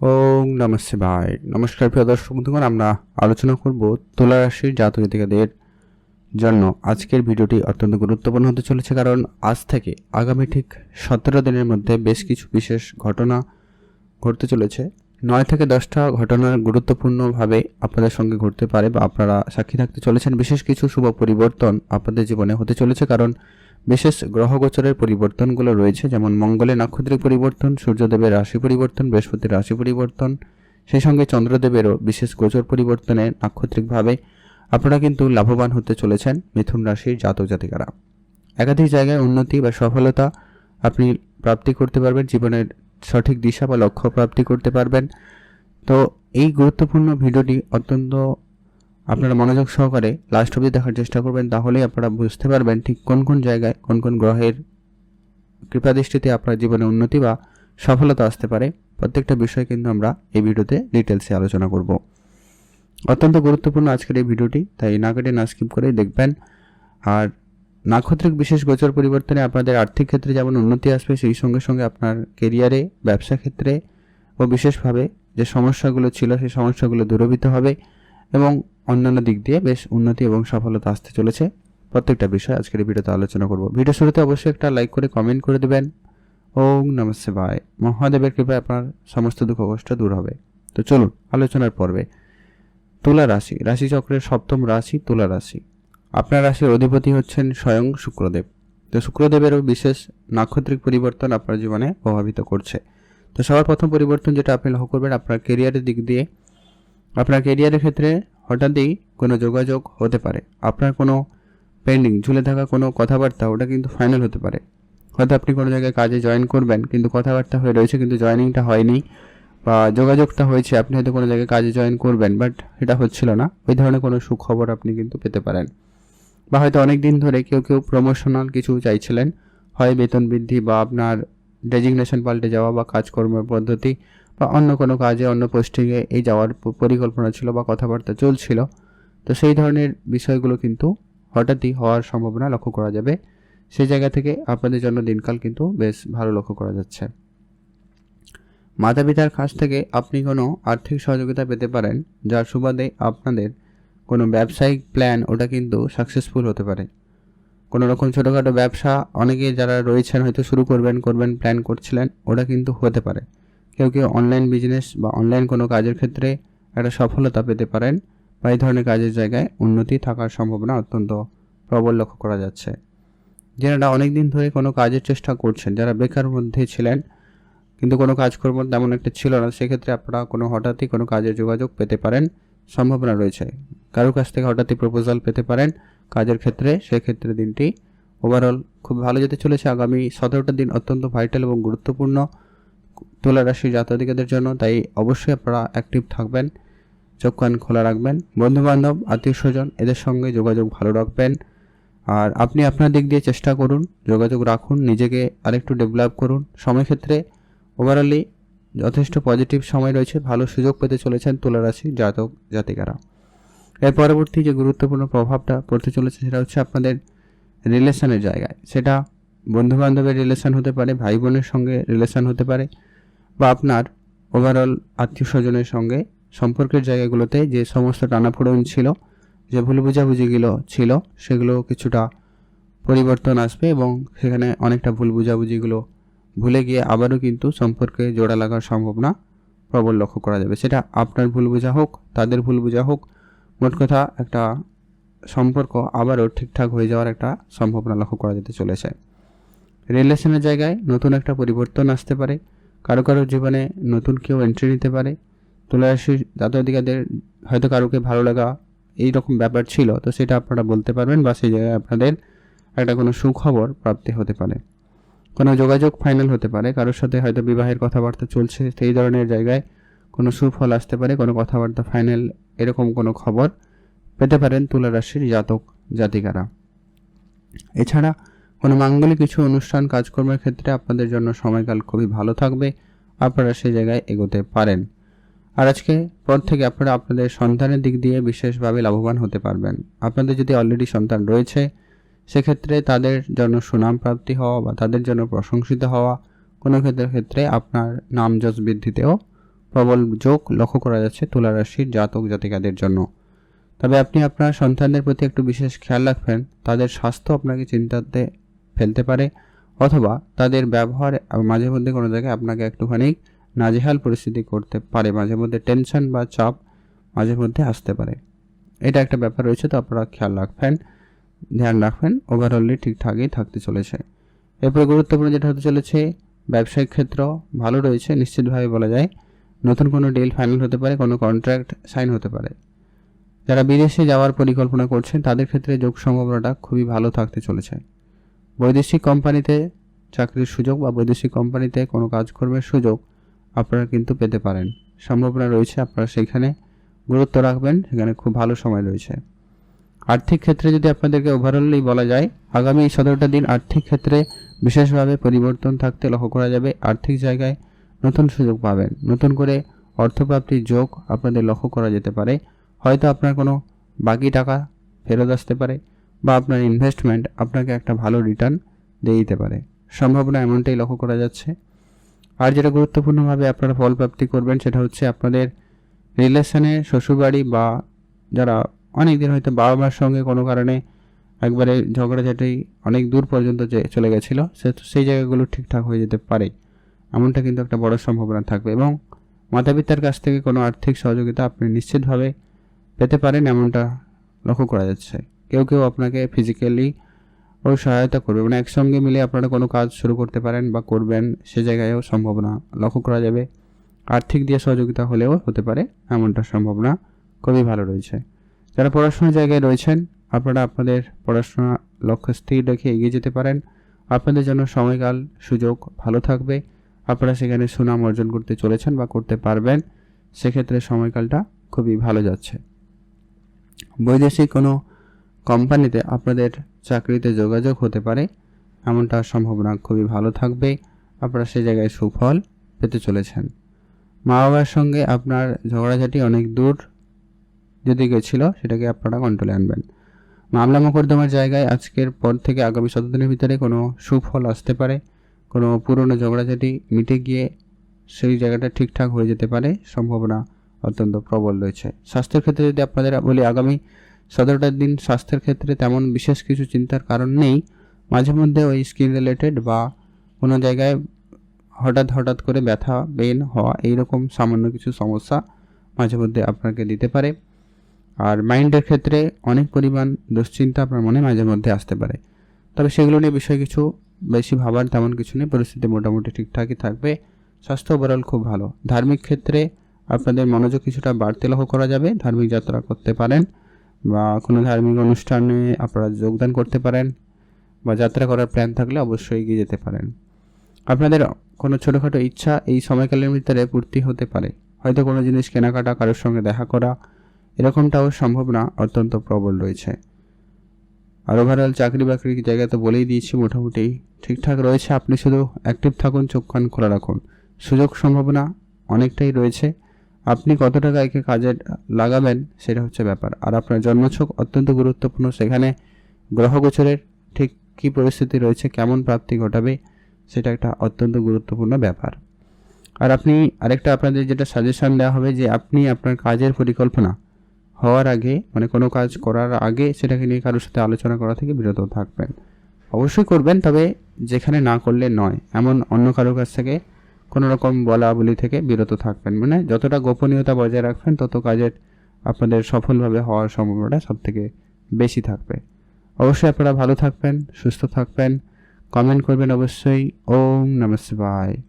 ওং নমঃ শিবায়। নমস্কার, প্রিয় দর্শক বন্ধুগণ, আমরা আলোচনা করব তুলা রাশির জাতক জাতিকাদের জন্য। আজকের ভিডিওটি অত্যন্ত গুরুত্বপূর্ণ হতে চলেছে কারণ আজ থেকে আগামী ঠিক সতেরো দিনের মধ্যে বেশ কিছু বিশেষ ঘটনা ঘটতে চলেছে। নয় থেকে দশটা ঘটনার গুরুত্বপূর্ণভাবে আপনাদের সঙ্গে ঘটতে পারে বা আপনারা সাক্ষী থাকতে চলেছেন। বিশেষ কিছু শুভ পরিবর্তন আপনাদের জীবনে হতে চলেছে কারণ বিশেষ গ্রহগোচরের পরিবর্তনগুলো রয়েছে, যেমন মঙ্গলে নাক্ষত্রিক পরিবর্তন, সূর্যদেবের রাশি পরিবর্তন, বৃহস্পতির রাশি পরিবর্তন। সেই সঙ্গে চন্দ্রদেবেরও বিশেষ গোচর পরিবর্তনে নাক্ষত্রিকভাবে আপনারা কিন্তু লাভবান হতে চলেছেন মিথুন রাশির জাতক জাতিকারা। একাধিক জায়গায় উন্নতি বা সফলতা আপনি প্রাপ্তি করতে পারবেন, জীবনের সঠিক দিশা বা লক্ষ্য প্রাপ্তি করতে পারবেন। তো এই গুরুত্বপূর্ণ ভিডিওটি অত্যন্ত আপনারা মনোযোগ সহকারে লাস্ট অবধি দেখার চেষ্টা করবেন, তাহলেই আপনারা বুঝতে পারবেন ঠিক কোন কোন জায়গায় কোন কোন গ্রহের কৃপাদৃষ্টিতে আপনার জীবনে উন্নতি বা সফলতা আসতে পারে। প্রত্যেকটা বিষয় কিন্তু আমরা এই ভিডিওতে ডিটেলসে আলোচনা করব। অত্যন্ত গুরুত্বপূর্ণ আজকের এই ভিডিওটি, তাই না কেটে না স্কিপ করেই দেখবেন। আর নাক্ষত্রিক বিশেষ গোচর পরিবর্তনে আপনাদের আর্থিক ক্ষেত্রে যেমন উন্নতি আসবে, সেই সঙ্গে সঙ্গে আপনার কেরিয়ারে ব্যবসা ক্ষেত্রে ও বিশেষভাবে যে সমস্যাগুলো ছিল, সেই সমস্যাগুলো দূরীভূত হবে এবং অন্যান্য দিক দিয়ে বেশ উন্নতি এবং সফলতা আসতে চলেছে। প্রত্যেকটা বিষয় আজকের ভিডিওতে আলোচনা করব। ভিডিও শুরুতে অবশ্যই একটা লাইক করে কমেন্ট করে দেবেন। ওম নমস্তে ভাই। মহাদেবের কৃপায় আপনার সমস্ত দুঃখ কষ্ট দূর হবে। তো চলুন, আলোচনার পর্বে। তুলা রাশি, রাশিচক্রের সপ্তম রাশি তুলা রাশি। আপনার রাশির অধিপতি হচ্ছেন স্বয়ং শুক্রদেব। তো শুক্রদেবেরও বিশেষ নাক্ষত্রিক পরিবর্তন আপনার জীবনে প্রভাবিত করছে। তো সবার প্রথম পরিবর্তন যেটা আপনি লক্ষ্য করবেন, আপনার কেরিয়ারের দিক দিয়ে। আপনার কেরিয়ারের ক্ষেত্রে হঠাৎই কোনো যোগাযোগ হতে পারে। আপনার কোনো পেন্ডিং ঝুলে থাকা কোনো কথাবার্তা, ওটা কিন্তু ফাইনাল হতে পারে। হয়তো আপনি কোনো জায়গায় কাজে জয়েন করবেন, কিন্তু কথাবার্তা হয়ে রয়েছে, কিন্তু জয়েনিংটা হয়নি, বা যোগাযোগটা হয়েছে, আপনি হয়তো কোনো জায়গায় কাজে জয়েন করবেন বাট এটা হচ্ছিল না। ওই ধরনের কোনো সুখবর আপনি কিন্তু পেতে পারেন। বা হয়তো অনেক দিন ধরে কেউ কেউ প্রমোশনাল কিছু চাইছিলেন। হয় বেতন বৃদ্ধি বা আপনার ডেজিগনেশন পাল্টে যাওয়া বা কাজকর্মের পদ্ধতি বা অন্য কোনো কাজে, অন্য পোস্টিংয়ে এই যাওয়ার পরিকল্পনা ছিল বা কথাবার্তা চলছিল। তো সেই ধরনের বিষয়গুলো কিন্তু হঠাৎই হওয়ার সম্ভাবনা লক্ষ্য করা যাবে। সেই জায়গা থেকে আপনাদের জন্য দিনকাল কিন্তু বেশ ভালো লক্ষ্য করা যাচ্ছে। মাতা পিতার কাছ থেকে আপনি কোনো আর্থিক সহযোগিতা পেতে পারেন, যার সুবাদে আপনাদের কোনো ব্যবসায়িক প্ল্যান ওটা কিন্তু সাকসেসফুল হতে পারে। কোনো রকম ছোটোখাটো ব্যবসা, অনেকে যারা রয়েছেন হয়তো শুরু করবেন করবেন প্ল্যান করছিলেন, ওটা কিন্তু হতে পারে। কেউ কেউ অনলাইন বিজনেস বা অনলাইন কোনো কাজের ক্ষেত্রে একটা সফলতা পেতে পারেন বা এই ধরনের কাজের জায়গায় উন্নতি থাকার সম্ভাবনা অত্যন্ত প্রবল লক্ষ্য করা যাচ্ছে। যারা অনেক দিন ধরে কোনো কাজের চেষ্টা করছেন, যারা বেকার মধ্যে ছিলেন কিন্তু কোনো কাজকর্ম তেমন একটা ছিল না, সেক্ষেত্রে আপনারা কোনো হঠাৎই কোনো কাজের যোগাযোগ পেতে পারেন, সম্ভাবনা রয়েছে। কারও কাছ থেকে হঠাৎই প্রপোজাল পেতে পারেন কাজের ক্ষেত্রে, সেক্ষেত্রে দিনটি ওভারঅল খুব ভালো যেতে চলেছে। আগামী সতেরোটা দিন অত্যন্ত ভাইটাল এবং গুরুত্বপূর্ণ। তুলা রাশির জাতদিকাদের জন্য, তাই অবশ্যই আপনারা অ্যাক্টিভ থাকবেন, চোখ কান খোলা রাখবেন। বন্ধুবান্ধব আত্মীয় স্বজন এদের সঙ্গে যোগাযোগ ভালো রাখবেন। আর আপনি আপনার দিক দিয়ে চেষ্টা করুন, যোগাযোগ রাখুন, নিজেকে আরেকটু ডেভেলপ করুন। সময়ক্ষেত্রে ওভারঅলি যথেষ্ট পজিটিভ সময় রয়েছে, ভালো সুযোগ পেতে চলেছেন তুলা রাশি জাতক জাতিকারা। এর পরবর্তী যে গুরুত্বপূর্ণ প্রভাবটা পড়তে চলেছে, সেটা হচ্ছে আপনাদের রিলেশনের জায়গায়। সেটা বন্ধুবান্ধবের রিলেশন হতে পারে ভাই বোনের সঙ্গে রিলেশন হতে পারে বা আপনার ওভারঅল আত্মীয় স্বজনের সঙ্গে সম্পর্কের জায়গাগুলোতে যে সমস্ত টানাফোড়ন ছিল, যে ভুল বুঝাবুঝিগুলো ছিল, সেগুলো কিছুটা পরিবর্তন আসবে এবং সেখানে অনেকটা ভুল বুঝাবুঝিগুলো ভুলে গিয়ে আবারও কিন্তু সম্পর্কে জোড়া লাগার সম্ভাবনা প্রবল লক্ষ্য করা যাবে। সেটা আপনার ভুল বোঝা হোক, তাদের ভুল বোঝা হোক, মোট কথা একটা সম্পর্ক আবারও ঠিকঠাক হয়ে যাওয়ার একটা সম্ভাবনা লক্ষ্য করা যেতে চলেছে। রিলেশনের জায়গায় নতুন একটা পরিবর্তন আসতে পারে। কারও কারও জীবনে নতুন কেউ এন্ট্রি নিতে পারে। তুলারাশি জাতকাদের হয়তো কারোকে ভালো লাগা এই রকম ব্যাপার ছিল, তো সেটা আপনারা বলতে পারবেন বা সেই জায়গায় আপনাদের একটা কোনো সুখবর প্রাপ্তি হতে পারে। কোনো যোগাযোগ ফাইনাল হতে পারে, কারোর সাথে হয়তো বিবাহের কথাবার্তা চলছে, সেই ধরনের জায়গায় কোনো সুফল আসতে পারে, কোনো কথাবার্তা ফাইনাল এরকম কোনো খবর পেতে পারেন তুলা রাশির জাতক, জাতিকারা। এছাড়া কোনো মাঙ্গলিক কিছু অনুষ্ঠান, কাজকর্মের ক্ষেত্রে আপনাদের জন্য সময়কাল খুবই ভালো থাকবে। আপনারা সেই জায়গায় এগোতে পারেন। আর আজকে পর থেকে আপনারা আপনাদের সন্তানের দিক দিয়ে বিশেষভাবে লাভবান হতে পারবেন। আপনাদের যদি অলরেডি সন্তান রয়েছে, সেক্ষেত্রে তাদের জন্য সুনাম প্রাপ্তি হওয়া বা তাদের জন্য প্রশংসিত হওয়া, কোনো ক্ষেত্রের ক্ষেত্রে আপনার নাম যশ বৃদ্ধিতেও প্রবল যোগ লক্ষ্য করা যাচ্ছে তুলা রাশির জাতক জাতিকাদের জন্য। তবে আপনি আপনার সন্তানদের প্রতি একটু বিশেষ খেয়াল রাখবেন। তাদের স্বাস্থ্য আপনাকে চিন্তাতে ফেলতে পারে, অথবা তাদের ব্যবহার মাঝে মধ্যে কোনো জায়গায় আপনাকে একটুখানি নাজেহাল পরিস্থিতি করতে পারে, মাঝে মধ্যে টেনশন বা চাপ মাঝে মধ্যে আসতে পারে। এটা একটা ব্যাপার রয়েছে, তো আপনারা খেয়াল রাখবেন, ধ্যান রাখবেন ওভারঅলি ঠিকঠাকই থাকতে চলেছে। এরপরে গুরুত্বপূর্ণ যেটা হতে চলেছে, ব্যবসায়িক ক্ষেত্র ভালো রয়েছে, নিশ্চিতভাবে বলা যায়। নতুন কোনো ডিল ফাইনাল হতে পারে, কোনো কন্ট্রাক্ট সাইন হতে পারে। যারা বিদেশে যাওয়ার পরিকল্পনা করছেন, তাদের ক্ষেত্রে যোগ সম্ভাবনাটা খুবই ভালো থাকতে চলেছে। বৈদেশিক কোম্পানিতে চাকরির সুযোগ বা বৈদেশিক কোম্পানিতে কোনো কাজকর্মের সুযোগ আপনারা কিন্তু পেতে পারেন। সম্ভাবনা রয়েছে আপনারা সেখানে গুরুত্ব রাখবেন, সেখানে খুব ভালো সময় রয়েছে। আর্থিক ক্ষেত্রে যদি আপনাদেরকে ওভারঅলি বলা যায়, আগামী সতেরোটা দিন আর্থিক ক্ষেত্রে বিশেষভাবে পরিবর্তন থাকতে লক্ষ্য করা যাবে। আর্থিক জায়গায় নতুন সুযোগ পাবেন। নতুন করে অর্থপ্রাপ্তির যোগ আপনাদের লক্ষ্য করা যেতে পারে। হয়তো আপনার কোনো বাকি টাকা ফেরত আসতে পারে। বা আপনার ইনভেস্টমেন্ট আপনাকে একটা ভালো রিটার্ন দিয়ে দিতে পারে। সম্ভাবনা এমনটাই লক্ষ্য করা যাচ্ছে। আর যেটা গুরুত্বপূর্ণভাবে আপনারা ফল প্রাপ্তি করবেন সেটা হচ্ছে আপনাদের রিলেশনে শ্বশুরবাড়ি বা যারা অনেক দিন হয়তো বাবা মার সঙ্গে কোনো কারণে একবারে ঝগড়াঝাটি অনেক দূর পর্যন্ত যে চলে গেছিল, সে সেই জায়গাগুলো ঠিকঠাক হয়ে যেতে পারে। এমনটা কিন্তু একটা বড় সম্ভাবনা থাকবে এবং মাতা পিতার কাছ থেকে কোনো আর্থিক সহযোগিতা আপনি নিশ্চিতভাবে পেতে পারেন এমনটা লক্ষ্য করা যাচ্ছে। কেউ কেউ আপনাকে ফিজিক্যালি ও সহায়তা করবে। মানে একসঙ্গে মিলে আপনারা কোনো কাজ শুরু করতে পারেন বা করবেন, সে জায়গায়ও সম্ভাবনা লক্ষ্য করা যাবে, আর্থিক দিয়ে সহযোগিতা হলেও হতে পারে এমনটা সম্ভাবনা খুবই ভালো রয়েছে। যারা পড়াশোনার জায়গায় রয়েছেন, আপনারা আপনাদের পড়াশোনা লক্ষ্য স্থির রেখে এগিয়ে যেতে পারেন। আপনাদের জন্য সময়কাল, সুযোগ ভালো থাকবে। আপনারা সেখানে সুনাম অর্জন করতে চলেছেন বা করতে পারবেন। সেক্ষেত্রে সময়কালটা খুবই ভালো যাচ্ছে। বৈদেশিক কোনো কোম্পানিতে আপনাদের চাকরিতে যোগাযোগ হতে পারে, এমনটা সম্ভাবনা খুবই ভালো থাকবে। আপনারা সেই জায়গায় সুফল পেতে চলেছেন। মা বাবার সঙ্গে আপনার ঝগড়াঝাটি অনেক দূর যদি গেছিল, সেটাকে আপনারা কন্ট্রোলে আনবেন। মামলা মোকদ্দমার জায়গায় আজকের পর থেকে আগামী সতেরো দিনের ভিতরে কোনো সুফল আসতে পারে, কোনো পুরনো ঝগড়াঝাটি মিটে গিয়ে সেই জায়গাটা ঠিকঠাক হয়ে যেতে পারে, সম্ভাবনা অত্যন্ত প্রবল রয়েছে। স্বাস্থ্যের ক্ষেত্রে যদি আপনাদের বলি, আগামী সতেরোটার দিন স্বাস্থ্যের ক্ষেত্রে তেমন বিশেষ কিছু চিন্তার কারণ নেই। মাঝে মধ্যে ওই স্কিন রিলেটেড বা কোনো জায়গায় হঠাৎ হঠাৎ করে ব্যথা বেন হওয়া, এইরকম সামান্য কিছু সমস্যা মাঝে মধ্যে আপনাকে দিতে পারে। আর মাইন্ডের ক্ষেত্রে অনেক পরিমাণ দুশ্চিন্তা আপনার মনে মাঝে মধ্যে আসতে পারে। তবে সেগুলো নিয়ে বিষয় কিছু বেশি ভাবার তেমন কিছু নেই। পরিস্থিতি মোটামুটি ঠিকঠাকই থাকবে। স্বাস্থ্য ওভারঅল খুব ভালো। ধার্মিক ক্ষেত্রে আপনাদের মনোযোগ কিছুটা বাড়তে লক্ষ্য করা যাবে। ধার্মিক যাত্রা করতে পারেন। বা কোনো ধার্মিক অনুষ্ঠানে আপনারা যোগদান করতে পারেন বা যাত্রা করার প্ল্যান থাকলে অবশ্যই এগিয়ে যেতে পারেন। আপনাদের কোনো ছোটোখাটো ইচ্ছা এই সময়কালের ভিতরে পূর্তি হতে পারে। হয়তো কোনো জিনিস কেনাকাটা, কারোর সঙ্গে দেখা করা, এরকমটাও সম্ভাবনা অত্যন্ত প্রবল রয়েছে। আর ওভারঅল চাকরি বাকরির জায়গা তো বলেই দিয়েছি, মোটামুটি ঠিকঠাক রয়েছে। আপনি শুধু অ্যাক্টিভ থাকুন, চোখ কান খোলা রাখুন। সুযোগ সম্ভাবনা অনেকটাই রয়েছে। আপনি কত টাকা একে কাজে লাগাবেন, সেটা হচ্ছে ব্যাপার। আর আপনার জন্মছক অত্যন্ত গুরুত্বপূর্ণ। সেখানে গ্রহগোচরের ঠিক কী পরিস্থিতি রয়েছে, কেমন প্রাপ্তি ঘটাবে, সেটা একটা অত্যন্ত গুরুত্বপূর্ণ ব্যাপার। আর আপনি আরেকটা আপনাদের যেটা সাজেশন দেওয়া হবে যে, আপনি আপনার কাজের পরিকল্পনা হওয়ার আগে মানে কোনো কাজ করার আগে, সেটাকে নিয়ে কারোর সাথে আলোচনা করা থেকে বিরত থাকবেন। অবশ্যই করবেন, তবে যেখানে না করলে নয়। এমন অন্য কারোর কাছ থেকে কোনো রকম বলা বলি থেকে বিরত থাকবেন। মানে যতটা গোপনীয়তা বজায় রাখবেন, তত কাজের আপনাদের সফলভাবে হওয়ার সম্ভাবনাটা সব থেকে বেশি থাকবে। অবশ্যই আপনারা ভালো থাকবেন, সুস্থ থাকবেন। কমেন্ট করবেন অবশ্যই। ওম নমস্কার।